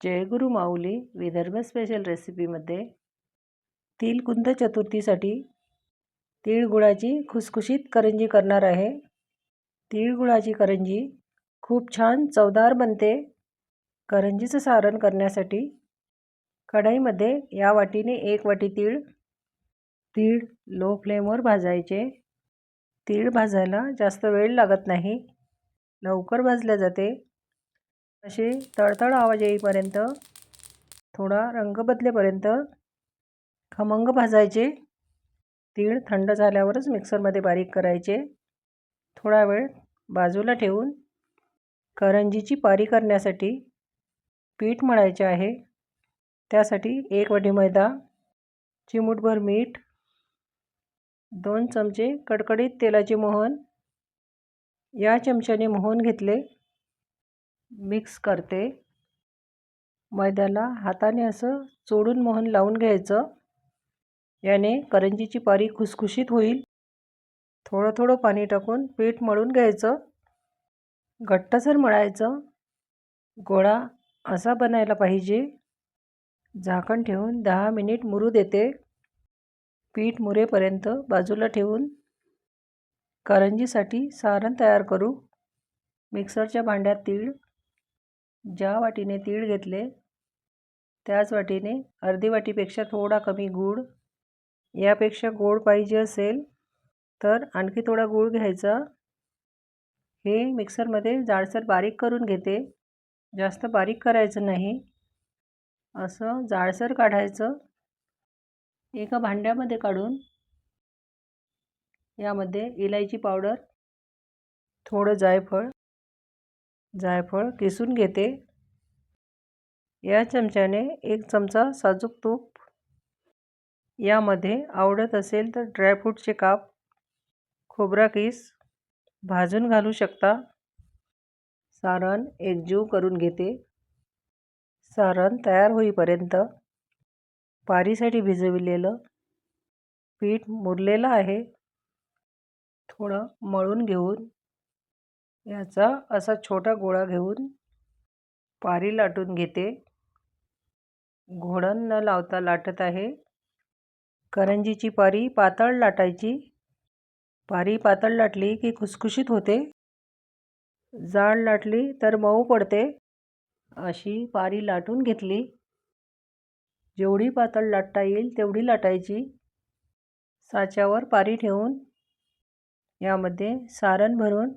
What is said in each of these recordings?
जयगुरु माऊली Vidarbha special रेसिपीमध्ये Tilkund चतुर्थीसाठी तिळगुळाची खुसखुशीत करंजी करणार आहे. तिळगुळाची करंजी खूप छान चवदार बनते. करंजीचं सारण करण्यासाठी कढईमध्ये या वाटीने एक वाटी तीळ तीळ लो फ्लेमवर भाजायचे. तीळ भाजायला जास्त वेळ लागत नाही. लवकर भाजल्या जाते. असे तळतळ आवाज येईपर्यंत थोडा रंग बदलेपर्यंत खमंग भाजायचे तीळ थंड झाल्यावरच मिक्सरमध्ये बारीक करायचे. थोडा वेळ बाजूला ठेवून करंजीची पारी करण्यासाठी पीठ मळायचे आहे. त्यासाठी एक वाटी मैदा चिमूटभर मीठ दोन चमचे कडकडीत तेलाचे मोहन या चमच्याने मोहन घेतले. मिक्स करते. मैद्याला हाताने असं चोडून मोहन लावून घ्यायचं. याने करंजीची पारी खुसखुशीत होईल. थोडं थोडं पाणी टाकून पीठ मळून घ्यायचं. घट्टसर मळायचं. गोळा असा बनायला पाहिजे. झाकण ठेवून दहा मिनिट मुरू देते. पीठ मुरेपर्यंत बाजूला ठेवून करंजीसाठी सारण तयार करू. मिक्सरच्या भांड्यात तीळ ज्या वाटीने तीळ घेतले त्याच वाटीने अर्धी वाटीपेक्षा थोडा कमी गूळ. यापेक्षा गोड पाहिजे असेल तर आणखी थोडा गूळ घ्यायचा. हे मिक्सरमध्ये जाडसर बारीक करून घेते. जास्त बारीक करायचं नाही. असं जाडसर काढायचं. एका भांड्यामध्ये काढून यामध्ये इलायची पावडर थोडं जायफळ जायफळ किसून घेते. या चमच्याने एक चमचा साजूक तूप. यामध्ये आवडत असेल तर ड्रायफ्रूटचे काप खोबरा किस भाजून घालू शकता. सारण एकजीव करून घेते. सारण तयार होईपर्यंत पारीसाठी भिजविलेलं पीठ मुरलेलं आहे. थोडं मळून घेऊन याचा असा छोटा गोळा घेऊन पारी लाटून घेते. घोडण न लावता लाटत आहे. करंजीची पारी पातळ लाटायची. पारी पातळ लाटली की खुसखुशीत होते. जाड लाटली तर मऊ पडते. अशी पारी लाटून घेतली. जेवढी पातळ लाटता येईल तेवढी लाटायची. साच्यावर पारी ठेवून यामध्ये सारण भरून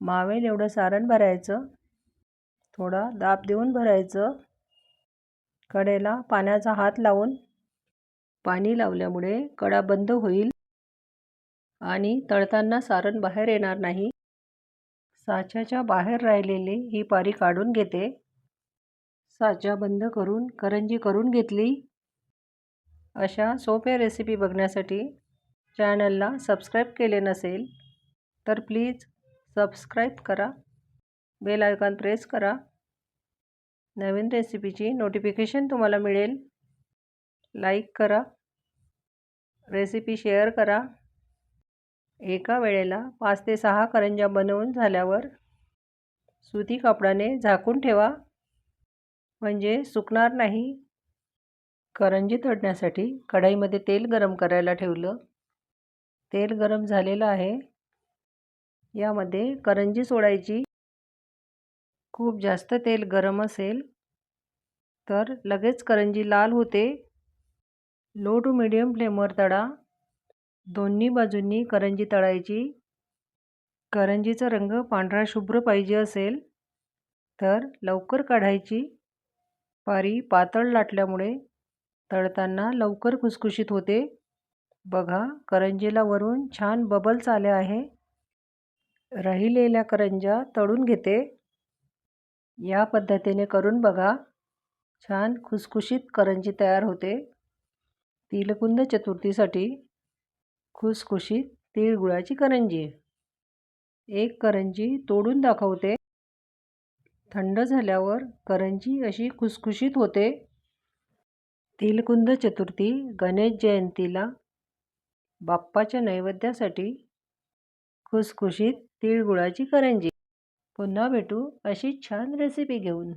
मावेल एवढं सारण भरायचं. थोडा दाब देऊन भरायचं. कडेला पाण्याचा हात लावून पाणी लावल्यामुळे कडा बंद होईल आणि तळताना सारण बाहेर येणार नाही. साच्याच्या बाहेर राहिलेली ही पारी काढून घेते. साचा बंद करून करंजी करून घेतली. अशा सोप्या रेसिपी बघण्यासाठी चॅनलला सबस्क्राईब केले नसेल तर प्लीज सबस्क्राईब करा. बेल आयकॉन प्रेस करा. नवीन रेसिपीची नोटिफिकेशन तुम्हाला मिळेल. लाईक करा. रेसिपी शेअर करा. एका वेळेला पाच ते सहा करंज्या बनवून झाल्यावर सुती कापडाने झाकून ठेवा. म्हणजे सुकणार नाही. करंजी तळण्यासाठी कढाईमध्ये तेल गरम करायला ठेवलं. तेल गरम झालेलं आहे. यामध्ये करंजी सोडायची. खूप जास्त तेल गरम असेल तर लगेच करंजी लाल होते. लो टू मिडियम फ्लेमवर तळा दोन्ही बाजूंनी करंजी तळायची. करंजीचा रंग पांढरा शुभ्र पाहिजे असेल तर लवकर काढायची. पारी पातळ लाटल्यामुळे तळताना लवकर खुसखुशीत होते. बघा करंजीला वरून छान बबल्स आले आहे. राहिलेल्या करंज्या तळून घेते. या पद्धतीने करून बघा. छान खुसखुशीत करंजी तयार होते. तिलकुंद चतुर्थीसाठी खुसखुशीत तिळगुळाची करंजी. एक करंजी तोडून दाखवते. थंड झाल्यावर करंजी अशी खुसखुशीत होते. तिलकुंद चतुर्थी गणेश जयंतीला बाप्पाच्या नैवेद्यासाठी खुसखुशीत तिळगुळाची करंजी. पुन्हा भेटू अशी छान रेसिपी घेऊन.